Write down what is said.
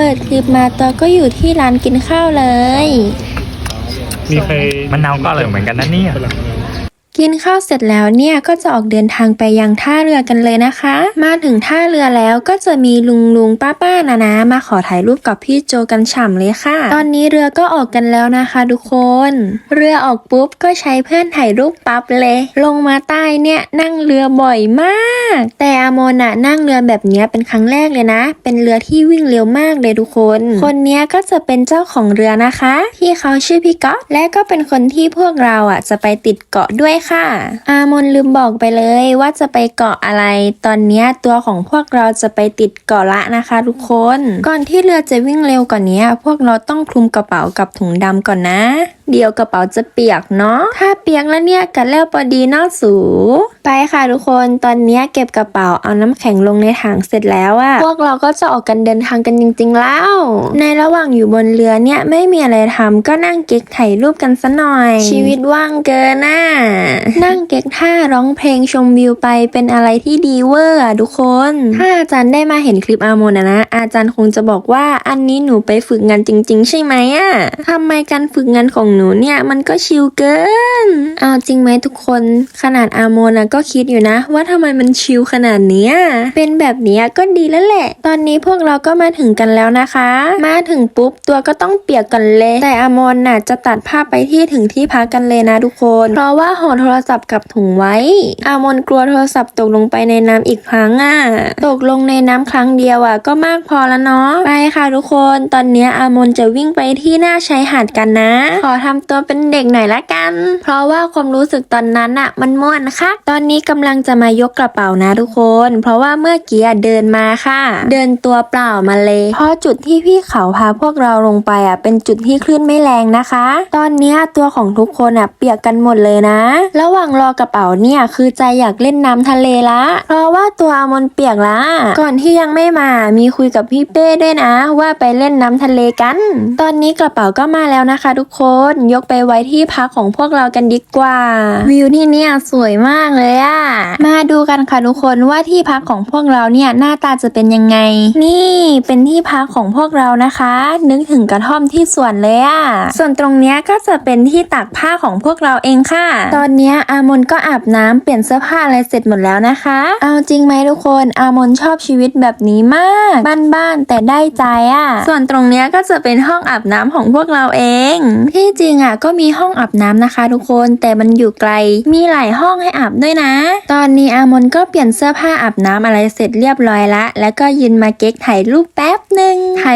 เปิดคลิปมาตัวก็อยู่ที่ร้านกินข้าวเลย มีใครมะนาวก็อร่อยเหมือนกันนะเนี่ย กินข้าวเสร็จแล้วเนี่ยก็จะออกเดินทางไปยังท่าเรือกันเลยนะคะ มาถึงท่าเรือแล้วก็จะมีลุงลุงป้าป้านานามาขอถ่ายรูปกับพี่โจกันฉ่ำเลยค่ะ ตอนนี้เรือก็ออกกันแล้วนะคะทุกคน เรือออกปุ๊บก็ใช้เพื่อนถ่ายรูปปั๊บเลย ลงมาใต้เนี่ยนั่งเรือบ่อยมาก แต่อามนอะนั่งเรือแบบเนี้ยเป็นครั้งแรกเลยนะ เป็นเรือที่วิ่งเร็วมากเลยทุกคน คนเนี้ยก็จะเป็นเจ้าของเรือนะคะพี่เขาชื่อพี่ก๊อตและก็เป็นคนที่พวกเราอะจะไปติดเกาะด้วยค่ะอามนลืมบอกไปเลยว่าจะไปเกาะอะไร ตอนเนี้ยตัวของพวกเราจะไปติดเกาะละนะคะ ทุกคน ก่อนที่เรือจะวิ่งเร็วกว่านี้ พวกเราต้องคลุมกระเป๋ากับถุงดำก่อนนะ เดี๋ยวกระเป๋าจะเปียกเนาะ ถ้าเปียกแล้วเนี่ยกันแล้วพอดีเนอกสู ไปค่ะทุกคน ตอนเนี้ยเก็บกระเป๋าเอาน้ำแข็งลงในถังเสร็จแล้วอะพวกเราก็จะออกกันเดินทางกันจริง ๆ แล้ว ในระหว่างอยู่บนเรือเนี่ยไม่มีอะไรทำก็นั่งเก๊กถ่ายรูปกันซะหน่อย ชีวิตว่างเกินน่ะนั่งเก๊กท่าร้องเพลงชมวิวไปเป็นอะไรที่ดีเวอร์อะทุกคน ถ้าอาจารย์ได้มาเห็นคลิปอาโมนอะนะ อาจารย์คงจะบอกว่าอันนี้หนูไปฝึกงานจริง ๆ ใช่ไหมอะทำไมการฝึกงานของหนูเนี่ย มันก็ชิลเกิน เอาจริงไหมทุกคนขนาดอาโมนอะก็คิดอยู่นะ ว่าทำไมมันชิลขนาดเนี้ยเป็นแบบเนี้ยก็ดีแล้วแหละ ตอนนี้พวกเราก็มาถึงกันแล้วนะคะ มาถึงปุ๊บตัวก็ต้องเปียกกันเลย แต่อามนน่ะจะตัดภาพไปที่ถึงที่พักกันเลยนะทุกคน เพราะว่าห่อโทรศัพท์กับถุงไว้ อามนกลัวโทรศัพท์ตกลงไปในน้ำอีกครั้งอะตกลงในน้ำครั้งเดียวอะก็มากพอแล้วเนาะไปค่ะทุกคน ตอนนี้อามนจะวิ่งไปที่หน้าชายหาดกันนะขอททำตัวเป็นเด็กหน่อยละกัน เพราะว่าความรู้สึกตอนนั้นอะมันม่วนค่ะ ตอนนี้กำลังจะมายกกระเป๋านะทุกคน เพราะว่าเมื่อกี้เดินมาค่ะ เดินตัวเปล่ามาเลยเพราะจุดที่พี่เขาพาพวกเราลงไปอะเป็นจุดที่คลื่นไม่แรงนะคะ ตอนนี้ตัวของทุกคนอะเปียกกันหมดเลยนะ ระหว่างรอกระเป๋าเนี่ยคือใจอยากเล่นน้ำทะเลละ เพราะว่าตัวอมนเปียกละ ก่อนที่ยังไม่มามีคุยกับพี่เป้ด้วยนะ ว่าไปเล่นน้ำทะเลกัน ตอนนี้กระเป๋าก็มาแล้วนะคะ ทุกคนยกไปไว้ที่พักของพวกเรากันดีกว่า วิวที่เนี่ยสวยมากเลยอะมาดูกันค่ะทุกคนว่าที่พักของพวกเราเนี่ยหน้าตาจะเป็นยังไง นี่เป็นที่พักของพวกเรานะคะ นึกถึงกระท่อมที่สวนเลยอะส่วนตรงเนี้ยก็จะเป็นที่ตากผ้าของพวกเราเองค่ะ ตอนเนี้ยอามนก็อาบน้ำเปลี่ยนเสื้อผ้าอะไรเสร็จหมดแล้วนะคะ เอาจริงไหมทุกคนอามนชอบชีวิตแบบนี้มาก บ้านๆแต่ได้ใจอะส่วนตรงเนี้ยก็จะเป็นห้องอาบน้ำของพวกเราเอง ที่จริงอะก็มีห้องอาบน้ำนะคะ ทุกคนแต่มันอยู่ไกล มีหลายห้องให้อาบด้วยนะ ตอนนี้อามนก็เปลี่ยนเสื้อผ้าอาบน้ำอะไรเสร็จเรียบร้อยละ แล้วก็ยืนมาเก๊กถ่ายรูปแป๊บหนึ่งถ่าย